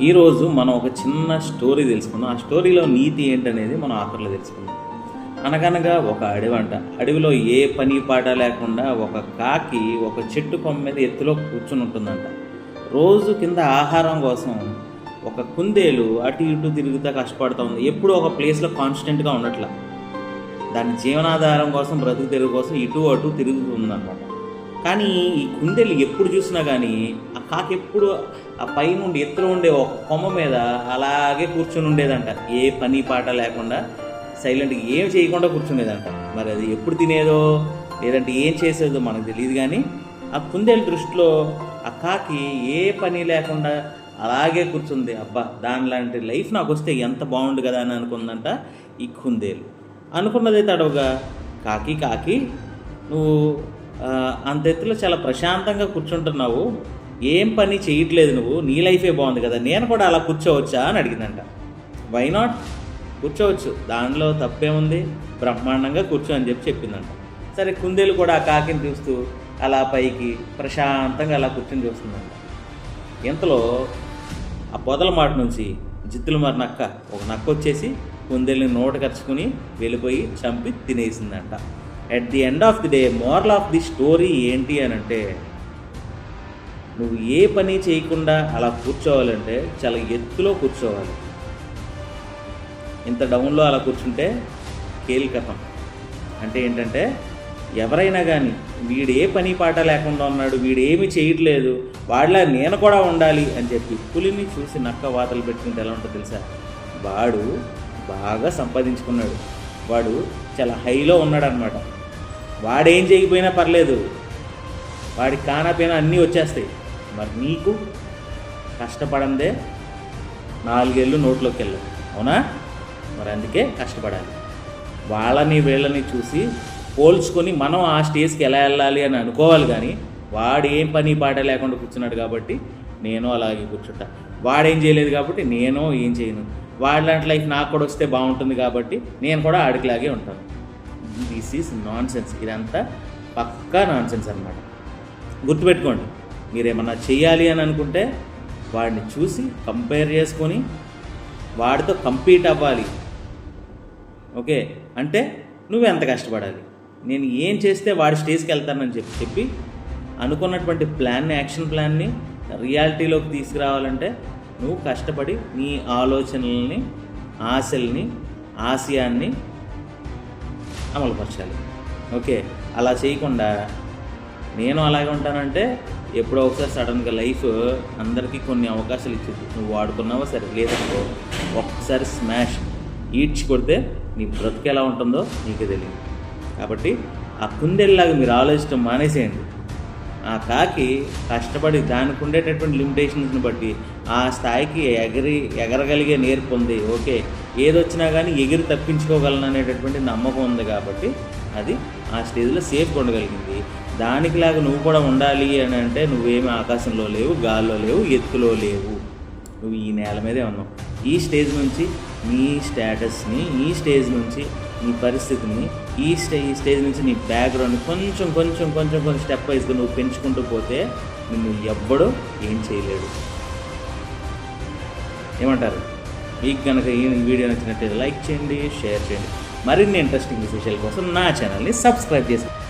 ఈరోజు మనం ఒక చిన్న స్టోరీ తెలుసుకుందాం. ఆ స్టోరీలో నీతి ఏంటనేది మనం ఆఖరిలో తెలుసుకుందాం. అనగనగా ఒక అడవి అంట అడవిలో ఏ పని పాట లేకుండా ఒక కాకి ఒక చెట్టు కొమ్మ మీద ఎత్తులో కూర్చుని ఉంటుందంట. రోజు కింద ఆహారం కోసం ఒక కుందేలు అటు ఇటు తిరుగుతా కష్టపడుతూ ఉంది. ఎప్పుడూ ఒక ప్లేస్లో కాన్స్టెంట్గా ఉండట్ల. దాని జీవనాధారం కోసం బ్రతుకు తెరుగు కోసం ఇటు అటు తిరుగుతుందన్నమాట. కానీ ఈ కుందేలు ఎప్పుడు చూసినా కానీ కాకి ఎప్పుడు ఆ పైనుండి ఎత్తులో ఉండే ఒక కొమ్మ మీద అలాగే కూర్చొని ఉండేదంట. ఏ పని పాట లేకుండా సైలెంట్గా ఏం చేయకుండా కూర్చునేదంట. మరి అది ఎప్పుడు తినేదో లేదంటే ఏం చేసేదో మనకు తెలియదు కానీ ఆ కుందేలు దృష్టిలో ఆ కాకి ఏ పని లేకుండా అలాగే కూర్చుంది. అబ్బా దాని లాంటి లైఫ్ నాకు వస్తే ఎంత బాగుండు కదా అని అనుకుందంట ఈ కుందేలు. అనుకున్నదే తడవగా కాకి కాకి నువ్వు అంత ఎత్తులో చాలా ప్రశాంతంగా కూర్చుంటున్నావు. ఏం పని చేయట్లేదు నువ్వు నీ లైఫే బాగుంది కదా నేను కూడా అలా కూర్చోవచ్చా అని అడిగిందంట. వై నాట్ కూర్చోవచ్చు. దానిలో తప్పేముంది? బ్రహ్మాండంగా కూర్చో అని చెప్పి చెప్పిందంట. సరే కుందేలు కూడా ఆ కాకిని చూస్తూ అలా పైకి ప్రశాంతంగా అలా కూర్చొని చూస్తుందంట. ఇంతలో ఆ పొదల మాట నుంచి జిత్తులు మరి నక్క ఒక నక్క వచ్చేసి కుందేల్ని నోట కరుచుకుని వెళ్ళిపోయి చంపి తినేసిందంట. At the end of the day moral of the story ఏంటి అని అంటే నువ్వు ఏ పని చేయకుండా అలా కూర్చోవాలంటే చాలా ఎత్తులో కూర్చోవాలి. ఇంత డౌన్లో అలా కూర్చుంటే కేలికతం. అంటే ఏంటంటే ఎవరైనా కానీ వీడు ఏ పని పాట లేకుండా ఉన్నాడు వీడు ఏమీ చేయట్లేదు వాడిలా నేను కూడా ఉండాలి అని చెప్పి పులిని చూసి నక్క వాతలు పెట్టుకుంటే ఎలా ఉంటుందో తెలుసా? వాడు బాగా సంపాదించుకున్నాడు. వాడు చాలా హైలో ఉన్నాడనమాట వాడేం చేయకపోయినా పర్లేదు. వాడికి కానపోయినా అన్నీ వచ్చేస్తాయి. మరి నీకు కష్టపడందే నాలుగేళ్ళు నోట్లోకి వెళ్ళు అవునా? మరి అందుకే కష్టపడాలి. వాళ్ళని వీళ్ళని చూసి పోల్చుకొని మనం ఆ స్టేజ్కి ఎలా వెళ్ళాలి అని అనుకోవాలి కానీ వాడు ఏం పని పాట లేకుండా కూర్చున్నాడు కాబట్టి నేను అలాగే కూర్చుంటా. వాడేం చేయలేదు కాబట్టి నేను ఏం చేయను. వాడి లాంటి లైఫ్ నాకు కూడా వస్తే బాగుంటుంది కాబట్టి నేను కూడా ఆడికిలాగే ఉంటాను. దిస్ ఈజ్ నాన్ సెన్స్ ఇదంతా పక్కా నాన్ సెన్స్ అనమాట గుర్తుపెట్టుకోండి. మీరు చేయాలి అని అనుకుంటే వాడిని చూసి కంపేర్ చేసుకొని వాడితో కంపీట్ అవ్వాలి. ఓకే? అంటే నువ్వు ఎంత కష్టపడాలి. నేను ఏం చేస్తే వాడి స్టేజ్కి వెళ్తానని చెప్పి చెప్పి అనుకున్నటువంటి ప్లాన్ని యాక్షన్ ప్లాన్ని రియాలిటీలోకి తీసుకురావాలంటే నువ్వు కష్టపడి నీ ఆలోచనల్ని ఆశల్ని ఆశయాన్ని అమలుపరచాలి. ఓకే? అలా చేయకుండా నేను అలాగే ఉంటానంటే ఎప్పుడో ఒకసారి సడన్గా లైఫ్ అందరికీ కొన్ని అవకాశాలు ఇచ్చింది నువ్వు వాడుకున్నావా సరే లేదనుకో ఒక్కసారి స్మాష్ ఈడ్చి కొడితే నీ బ్రతుకు ఎలా ఉంటుందో నీకు తెలియదు. కాబట్టి ఆ కుందేలాగా మీరు ఆలోచించడం మానేసేయండి. ఆ కాకి కష్టపడి దానికి ఉండేటటువంటి లిమిటేషన్స్ని బట్టి ఆ స్థాయికి ఎగిరి ఎగరగలిగే నేర్పు ఉంది ఓకే ఏదొచ్చినా కానీ ఎగిరి తప్పించుకోగలను అనేటటువంటి నమ్మకం ఉంది కాబట్టి అది ఆ స్టేజ్లో సేఫ్గా ఉండగలిగింది. దానికిలాగా నువ్వు కూడా ఉండాలి అని అంటే నువ్వేమి ఆకాశంలో లేవు గాల్లో లేవు ఎత్తులో లేవు. నువ్వు ఈ నేల మీదే ఉన్నావు. ఈ స్టేజ్ నుంచి నీ స్టేటస్ని ఈ స్టేజ్ నుంచి నీ పరిస్థితిని ఈ స్టే ఈ స్టేజ్ నుంచి నీ బ్యాక్గ్రౌండ్ కొంచెం కొంచెం కొంచెం కొంచెం స్టెప్ వైజ్గా నువ్వు పెంచుకుంటూ పోతే నిన్ను ఎవ్వడూ ఏం చేయలేడు. ఏమంటారు? మీకు కనుక ఈ వీడియో నచ్చినట్లయితే లైక్ చేయండి షేర్ చేయండి. మరిన్ని ఇంట్రెస్టింగ్ విషయాల కోసం నా ఛానల్ని సబ్స్క్రైబ్ చేసుకోండి.